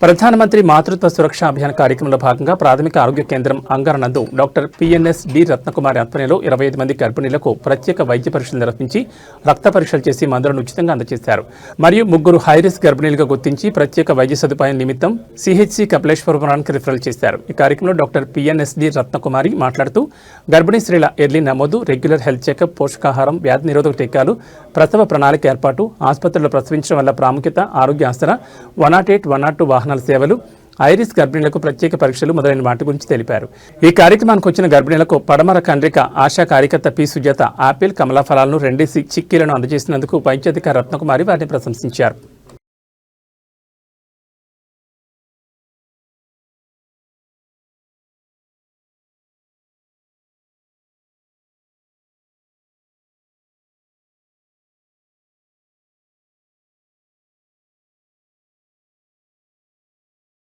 ప్రధానమంత్రి మాతృత్వ సురక్ష అభియాన్ కార్యక్రమంలో భాగంగా ప్రాథమిక ఆరోగ్య కేంద్రం అంగారనందు డాక్టర్ పిఎన్ఎస్ డి రత్నకుమారి ఆధ్వర్యంలో ఇరవై ఐదు మంది గర్భిణీలకు ప్రత్యేక వైద్య పరీక్షలు నిర్వహించి రక్త పరీక్షలు చేసి మందులను ఉచితంగా అందజేశారు. మరియు ముగ్గురు హైరిస్క్ గర్భిణీలుగా గుర్తించి ప్రత్యేక వైద్య సదుపాయం నిమిత్తం సిహెచ్సి కపిలేశ్వరపురానికి రిఫరల్ చేశారు. ఈ కార్యక్రమంలో డాక్టర్ పిఎన్ఎస్ డి రత్నకుమారి మాట్లాడుతూ గర్భిణీ స్త్రీల ఎర్లీ నమోదు రెగ్యులర్ హెల్త్ చెకప్ పోషకాహారం వ్యాధి నిరోధక టీకాలు ప్రసవ ప్రణాళిక ఏర్పాటు ఆసుపత్రిలో ప్రసవించడం వల్ల ప్రాముఖ్యత ఆరోగ్య ఆసరా one nought eight one nought two వాహనాల సేవలు ఐరిస్ గర్భిణీలకు ప్రత్యేక పరీక్షలు మొదలైన వాటి గురించి తెలిపారు. ఈ కార్యక్రమానికి వచ్చిన గర్భిణీలకు పడమర కండ్రిక ఆశా కార్యకర్త పి. సుజాత ఆపిల్ కమలా ఫలాలను రెండు చిక్కీలను అందజేసినందుకు వైద్యాధికారి రత్నకుమారి వారిని ప్రశంసించారు.